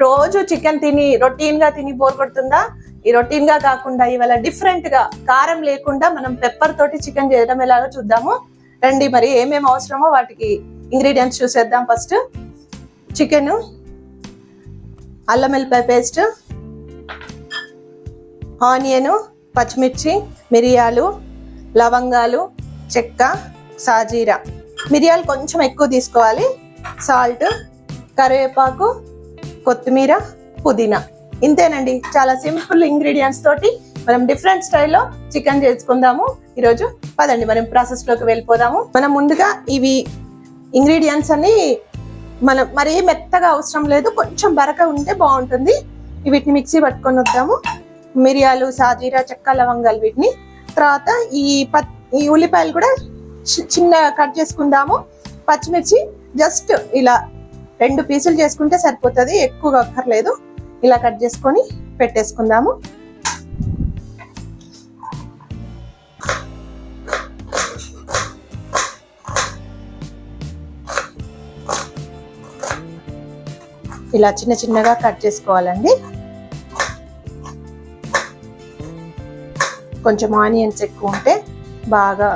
రోజు చికెన్ తిని రొటీన్గా తిని బోర్ కొడుతుందా? ఈ రొటీన్గా కాకుండా ఇవాళ డిఫరెంట్గా కారం లేకుండా మనం పెప్పర్ తోటి చికెన్ చేయడం ఎలాగో చూద్దాము. రండి మరి ఏమేమి అవసరమో వాటికి ఇంగ్రీడియంట్స్ చూసేద్దాం ఫస్ట్ చికెన్ అల్లం వెల్లిపాయ పేస్ట్ ఆనియను పచ్చిమిర్చి మిరియాలు లవంగాలు చెక్క సాజీరా. మిరియాలు కొంచెం ఎక్కువ తీసుకోవాలి. సాల్ట్ కరివేపాకు కొత్తిమీర పుదీనా. ఇంతేనండి. చాలా సింపుల్ ఇంగ్రీడియంట్స్ తోటి మనం డిఫరెంట్ స్టైల్లో చికెన్ చేసుకుందాము. ఈరోజు పదండి. మనం ప్రాసెస్లోకి వెళ్ళిపోదాము. మనం ముందుగా ఇవి ఇంగ్రీడియంట్స్ అన్ని మనం మరీ మెత్తగా అవసరం లేదు. కొంచెం బరక ఉంటే బాగుంటుంది. వీటిని మిక్సీ పట్టుకొని వద్దాము. మిరియాలు సాజీరా చెక్క లవంగాలు వీటిని. తర్వాత ఈ పత్ ఈ ఉల్లిపాయలు కూడా చి- చిన్నగా కట్ చేసుకుందాము. పచ్చిమిర్చి జస్ట్ ఇలా రెండు పీసులు చేసుకుంటే సరిపోతుంది. ఎక్కువగా అక్కర్లేదు. ఇలా కట్ చేసుకొని పెట్టేసుకుందాము. ఇలా చిన్న చిన్నగా కట్ చేసుకోవాలండి. కొంచెం ఆనియన్స్ ఎక్కువ ఉంటే బాగా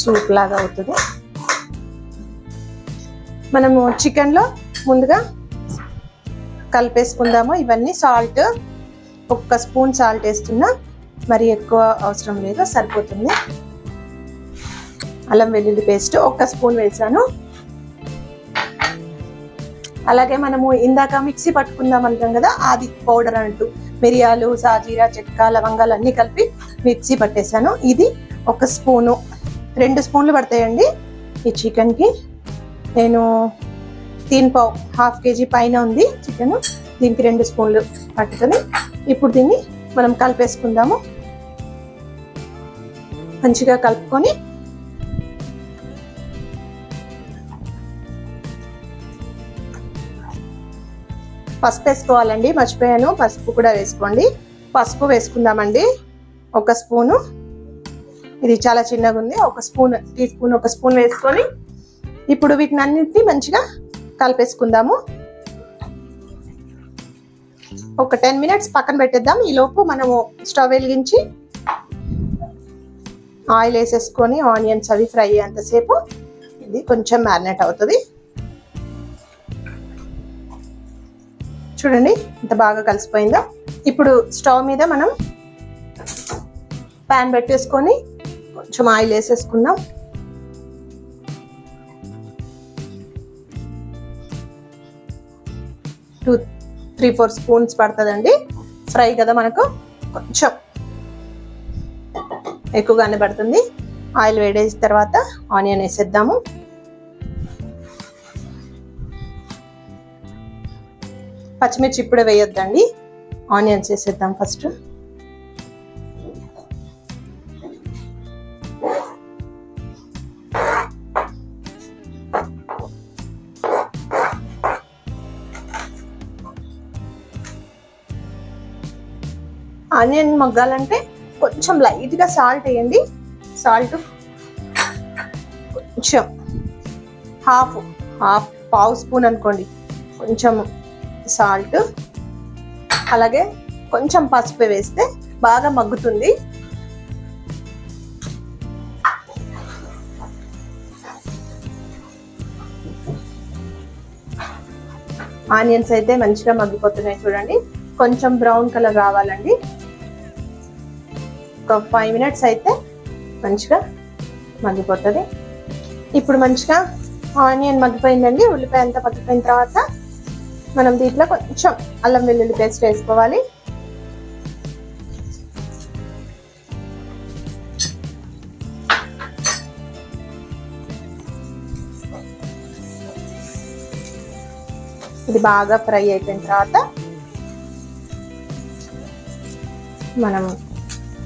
సూప్ లాగా అవుతుంది. మనము చికెన్లో ముందుగా కలిపేసుకుందాము. ఇవన్నీ సాల్ట్ ఒక్క స్పూన్ సాల్ట్ వేస్తున్నా మరి ఎక్కువ అవసరం లేదు సరిపోతుంది. అల్లం వెల్లుల్లి పేస్ట్ ఒక్క స్పూన్ వేసాను. అలాగే మనము ఇందాక మిక్సీ పట్టుకుందాం అంటాం కదా అది పౌడర్ అంటూ మిరియాలు సాజీరా చెక్క లవంగాలు అన్నీ కలిపి మిక్సీ పట్టేశాను. ఇది ఒక స్పూను రెండు స్పూన్లు పడతాయండి ఈ చికెన్కి. నేను తీన్ పావు హాఫ్ కేజీ పైన ఉంది చికెన్. దీనికి రెండు స్పూన్లు పట్టుకొని ఇప్పుడు దీన్ని మనం కలిపేసుకుందాము. మంచిగా కలుపుకొని పసుపు వేసుకోవాలండి మర్చిపోయాను. పసుపు కూడా వేసుకోండి. పసుపు వేసుకుందామండి. ఒక స్పూను. ఇది చాలా చిన్నగా ఉంది. ఒక స్పూన్ టీ స్పూన్ ఒక స్పూన్ వేసుకొని ఇప్పుడు వీటిని అన్నింటినీ మంచిగా కలిపేసుకుందాము. ఒక టెన్ మినిట్స్ పక్కన పెట్టేద్దాం. ఈలోపు మనము స్టవ్ వెలిగించి ఆయిల్ వేసేసుకొని ఆనియన్స్ అవి ఫ్రై అయ్యేంతసేపు ఇది కొంచెం మ్యారినేట్ అవుతుంది. చూడండి ఇంత బాగా కలిసిపోయిందో. ఇప్పుడు స్టవ్ మీద మనం ప్యాన్ పెట్టేసుకొని కొంచెం ఆయిల్ వేసేసుకుందాం. టూ త్రీ ఫోర్ స్పూన్స్ పడుతుందండి. ఫ్రై కదా మనకు? కొంచెం ఎక్కువగానే పడుతుంది. ఆయిల్ వేడేసిన తర్వాత ఆనియన్ వేసేద్దాము. పచ్చిమిర్చి ఇప్పుడే వేయొద్దండి. ఆనియన్స్ వేసేద్దాం ఫస్ట్. ఆనియన్ మగ్గాలంటే కొంచెం లైట్గా సాల్ట్ వేయండి. సాల్ట్ కొంచెం హాఫ్ హాఫ్ పావు స్పూన్ అనుకోండి. కొంచెం సాల్ట్. అలాగే కొంచెం పసుపు వేస్తే బాగా మగ్గుతుంది. ఆనియన్స్ అయితే మంచిగా మగ్గిపోతున్నాయి చూడండి. కొంచెం బ్రౌన్ కలర్ రావాలండి. ఒక ఫైవ్ మినిట్స్ అయితే మంచిగా మగ్గిపోతుంది. ఇప్పుడు మంచిగా ఆనియన్ మగ్గిపోయిందండి ఉల్లిపాయ అంతా మగ్గిపోయిన తర్వాత మనం దీంట్లో కొంచెం అల్లం వెల్లుల్లి పేస్ట్ వేసుకోవాలి. ఇది బాగా ఫ్రై అయిపోయిన తర్వాత మనం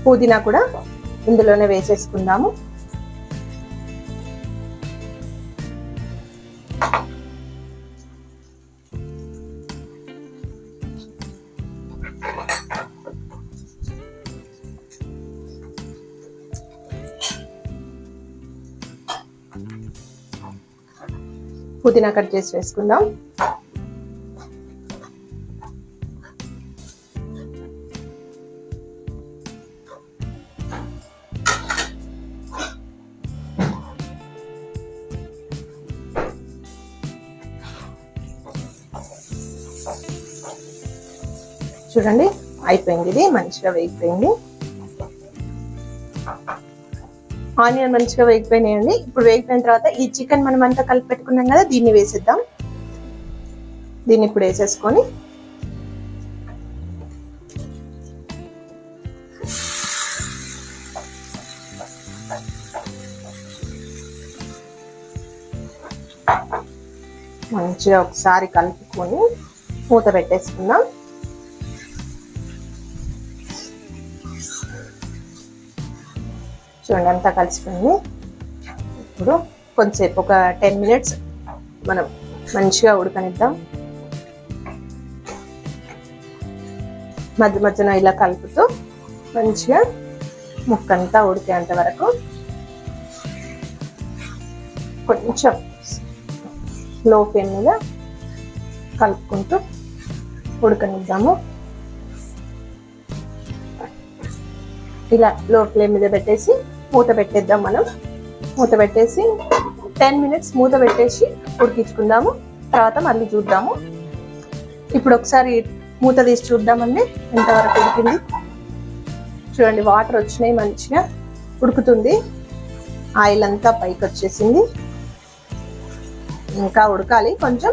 పుదీనా కూడా ఇందులోనే వేసేసుకుందాము. పుదీనా కట్ చేసి వేసుకుందాం. చూడండి. అయిపోయింది ఇది మంచిగా వేగిపోయింది. ఆనియన్ మంచిగా వేగిపోయినాయండి. ఇప్పుడు వేగిపోయిన తర్వాత ఈ చికెన్ మనం అంతా కలిపి పెట్టుకున్నాం కదా దీన్ని వేసేద్దాం. దీన్ని ఇప్పుడు వేసేసుకొని. మంచిగా ఒకసారి కలుపుకొని మూత పెట్టేసుకుందాం. చూడండి అంతా కలిసిపోయింది. ఇప్పుడు కొంచెంసేపు ఒక టెన్ మినిట్స్ మనం మంచిగా ఉడకనిద్దాం. మధ్య మధ్యన ఇలా కలుపుతూ మంచిగా ముక్కంతా ఉడికేంత వరకు కొంచెం లో ఫ్లేమ్ మీద కలుపుకుంటూ ఉడకనిద్దాము. ఇలా లో ఫ్లేమ్ మీద పెట్టేసి మూత పెట్టేద్దాం మనం. మూత పెట్టేసి టెన్ మినిట్స్ మూత పెట్టేసి ఉడికించుకుందాము. తర్వాత మళ్ళీ చూద్దాము. ఇప్పుడు ఒకసారి మూత తీసి చూద్దామండి. ఎంతవరకు ఉడికింది? చూడండి వాటర్ వచ్చినాయి మంచిగా ఉడుకుతుంది. ఆయిల్ అంతా పైకి వచ్చేసింది. ఇంకా ఉడకాలి. కొంచెం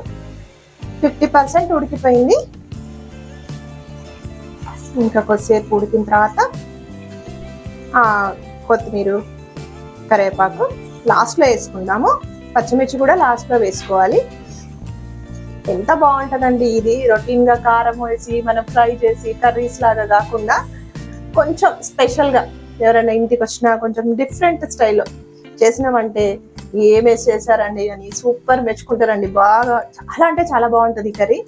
ఫిఫ్టీ పర్సెంట్ ఉడికిపోయింది. ఇంకా కొద్దిసేపు ఉడికిన తర్వాత కొత్తిమీర కరివేపాకు లాస్ట్లో వేసుకుందాము. పచ్చిమిర్చి కూడా లాస్ట్లో వేసుకోవాలి. ఎంత బాగుంటుందండి ఇది. రొటీన్గా కారం వేసి మనం ఫ్రై చేసి కర్రీస్ లాగా కాకుండా కొంచెం స్పెషల్గా ఎవరైనా ఇంటికి వచ్చినా కొంచెం డిఫరెంట్ స్టైల్లో చేసినామంటే ఏం వేసి చేశారండి అని సూపర్ మెచ్చుకుంటారండి. బాగా చాలా అంటే చాలా బాగుంటుంది ఈ కర్రీ.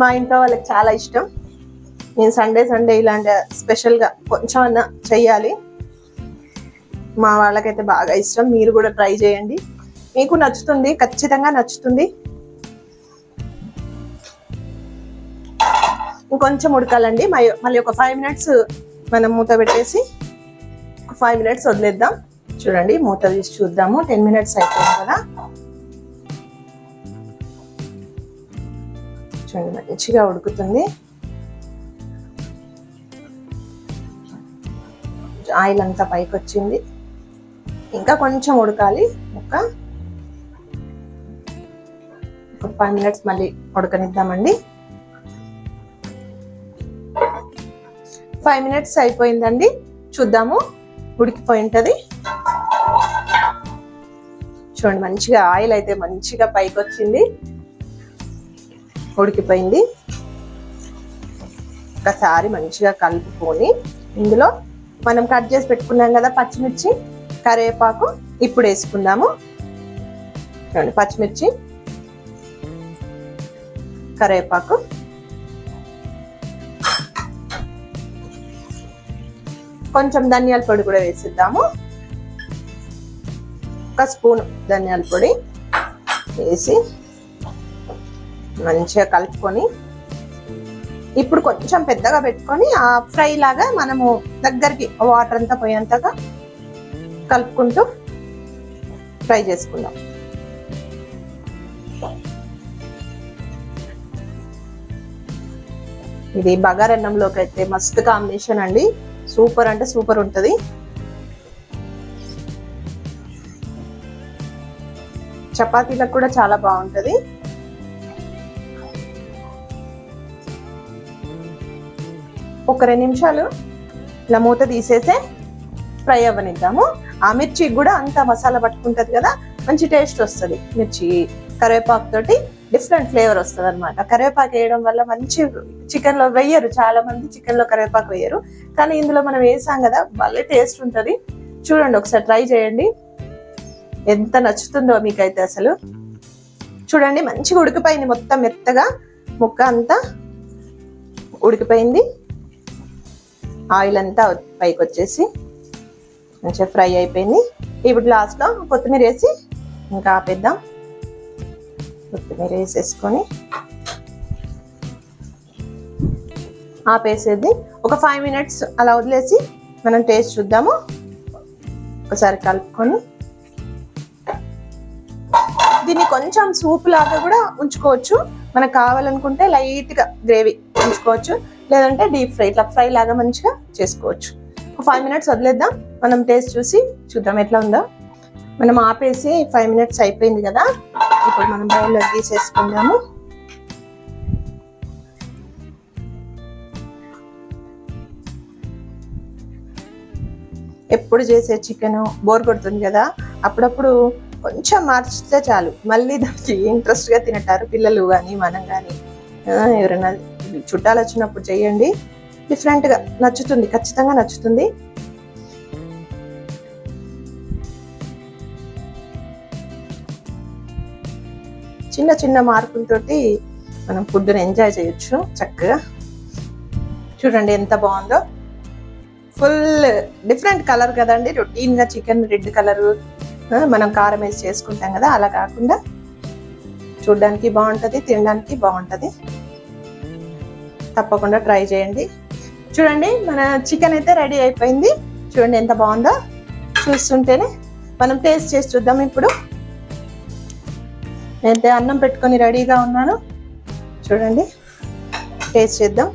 మా ఇంట్లో వాళ్ళకి చాలా ఇష్టం. నేను సండే సండే ఇలాంటి స్పెషల్గా కొంచెం అన్నా చెయ్యాలి. మా వాళ్ళకైతే బాగా ఇష్టం. మీరు కూడా ట్రై చేయండి. మీకు నచ్చుతుంది ఖచ్చితంగా నచ్చుతుంది. ఇంకొంచెం ఉడకాలండి. మై- మళ్ళీ ఒక ఫైవ్ మినిట్స్ మనం మూత పెట్టేసి ఒక ఫైవ్ మినిట్స్ వదిలేద్దాం. చూడండి మూత తీసి చూద్దాము. టెన్ మినిట్స్ అయిపోయింది కదా. చూడండి మంచిగా ఉడుకుతుంది. ఆయిల్ అంతా పైకి వచ్చింది ఇంకా కొంచెం ఉడకాలి. ఒక ఒక ఫైవ్ మినిట్స్ మళ్ళీ ఉడకనిద్దామండి. ఫైవ్ మినిట్స్ అయిపోయిందండి. చూద్దాము ఉడికిపోయి ఉంటుంది. చూడండి మంచిగా ఆయిల్ అయితే మంచిగా పైకి వచ్చింది ఉడికిపోయింది. ఒకసారి మంచిగా కలుపుకొని ఇందులో మనం కట్ చేసి పెట్టుకున్నాం కదా పచ్చిమిర్చి కరివేపాకు ఇప్పుడు వేసుకుందాము. చూడండి పచ్చిమిర్చి కరివేపాకు కొంచెం ధనియాల పొడి కూడా వేసిద్దాము. ఒక స్పూన్ ధనియాల పొడి వేసి మంచిగా కలుపుకొని ఇప్పుడు కొంచెం పెద్దగా పెట్టుకొని ఆ ఫ్రై లాగా మనము దగ్గరికి వాటర్ అంతా పోయేంతగా కలుపుకుంటూ ఫ్రై చేసుకుందాం. ఇది బగారన్నంలోకి అయితే మస్తు కాంబినేషన్ అండి. సూపర్ అంటే సూపర్ ఉంటుంది. చపాతీలకు కూడా చాలా బాగుంటుంది. ఒక రెండు నిమిషాలు. ఇలా మూత తీసేసి ఫ్రై అవ్వనిద్దాము. ఆ మిర్చికి కూడా అంత మసాలా పట్టుకుంటుంది కదా మంచి టేస్ట్ వస్తుంది. మిర్చి కరివేపాకు తోటి డిఫరెంట్ ఫ్లేవర్ వస్తుంది అనమాట కరివేపాకు వేయడం వల్ల మంచి చికెన్లో వేయరు చాలా మంది చికెన్లో కరివేపాకు వేయరు. కానీ ఇందులో మనం వేసాం కదా భలే టేస్ట్ ఉంటుంది. చూడండి ఒకసారి ట్రై చేయండి. ఎంత నచ్చుతుందో మీకైతే అసలు. చూడండి మంచిగా ఉడికిపోయింది మొత్తం మెత్తగా. ముక్క అంతా ఉడికిపోయింది. ఆయిల్ అంతా పైకి వచ్చేసి మంచిగా ఫ్రై అయిపోయింది. ఇప్పుడు లాస్ట్లో కొత్తిమీర వేసి ఇంకా ఆపేద్దాం. కొత్తిమీర వేసేసుకొని ఆపేసేది. ఒక ఫైవ్ మినిట్స్ అలా వదిలేసి మనం టేస్ట్ చూద్దాము. ఒకసారి కలుపుకొని దీన్ని కొంచెం సూప్ లాగా కూడా ఉంచుకోవచ్చు. మనకు కావాలనుకుంటే లైట్గా గ్రేవీ ఉంచుకోవచ్చు. లేదంటే డీప్ ఫ్రై ఇట్లా ఫ్రై లాగా మంచిగా చేసుకోవచ్చు. ఒక ఫైవ్ మినిట్స్ వదిలేద్దాం. మనం టేస్ట్ చూసి చూద్దాం ఎట్లా ఉందో. మనం ఆపేసి ఫైవ్ మినిట్స్ అయిపోయింది కదా. ఇప్పుడు మనం బౌల్లో తీసేసుకుందాము ఎప్పుడు చేసే చికెన్ బోర్ కొడుతుంది కదా. అప్పుడప్పుడు కొంచెం మార్చితే చాలు. మళ్ళీ దానికి ఇంట్రెస్ట్గా తింటారు పిల్లలు కానీ మనం కానీ ఎవరైనా చుట్టాలు వచ్చినప్పుడు చేయండి డిఫరెంట్గా నచ్చుతుంది ఖచ్చితంగా నచ్చుతుంది. చిన్న చిన్న మార్పులతోటి మనం ఫుడ్ని ఎంజాయ్ చేయొచ్చు చక్కగా. చూడండి ఎంత బాగుందో. ఫుల్ డిఫరెంట్ కలర్ కదండి. రొటీన్గా చికెన్ రెడ్ కలరు మనం కారం వేసి చేసుకుంటాం కదా అలా కాకుండా చూడడానికి బాగుంటుంది తినడానికి బాగుంటుంది. తప్పకుండా ట్రై చేయండి. చూడండి మన చికెన్ అయితే రెడీ అయిపోయింది. చూడండి ఎంత బాగుందో. చూస్తుంటేనే మనం టేస్ట్ చేసి చూద్దాం ఇప్పుడు. నేనైతే అన్నం పెట్టుకొని రెడీగా ఉన్నాను. చూడండి టేస్ట్ చేద్దాం.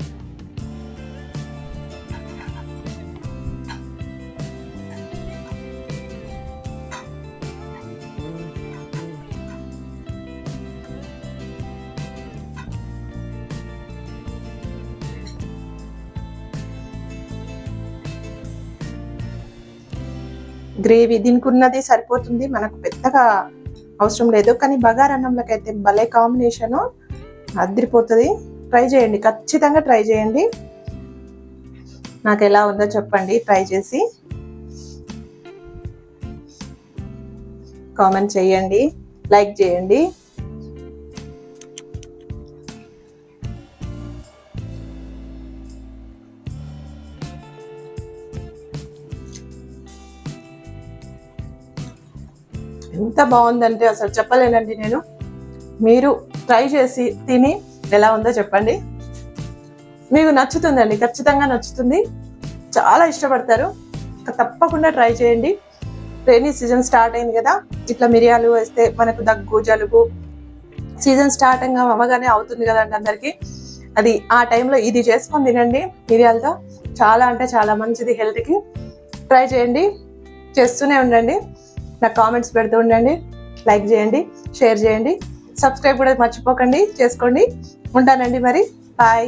గ్రేవీ దీనికి ఉన్నది సరిపోతుంది. మనకు పెద్దగా అవసరం లేదు. కానీ బగార్ అన్నంలోకి అయితే భలే కాంబినేషను అదిరిపోతుంది. ట్రై చేయండి. ఖచ్చితంగా ట్రై చేయండి. నాకు ఎలా ఉందో చెప్పండి. ట్రై చేసి కామెంట్ చేయండి. లైక్ చేయండి. ఎంత బాగుందంటే అసలు చెప్పలేనండి నేను. మీరు ట్రై చేసి తిని ఎలా ఉందో చెప్పండి. మీకు నచ్చుతుందండి ఖచ్చితంగా నచ్చుతుంది. చాలా ఇష్టపడతారు. తప్పకుండా ట్రై చేయండి. రైనీ సీజన్ స్టార్ట్ అయింది కదా ఇట్లా మిరియాలు వేస్తే మనకు దగ్గు జలుబు సీజన్ స్టార్ట్ అవ్వగానే అవుతుంది కదండి అందరికీ. అది ఆ టైంలో ఇది చేసుకొని తినండి మిరియాలతో. చాలా అంటే చాలా మంచిది హెల్త్కి. ట్రై చేయండి. చేస్తూనే ఉండండి. నాకు కామెంట్స్ పెడుతూ ఉండండి లైక్ చేయండి షేర్ చేయండి. సబ్స్క్రైబ్ కూడా మర్చిపోకండి చేసుకోండి. ఉంటానండి మరి. బాయ్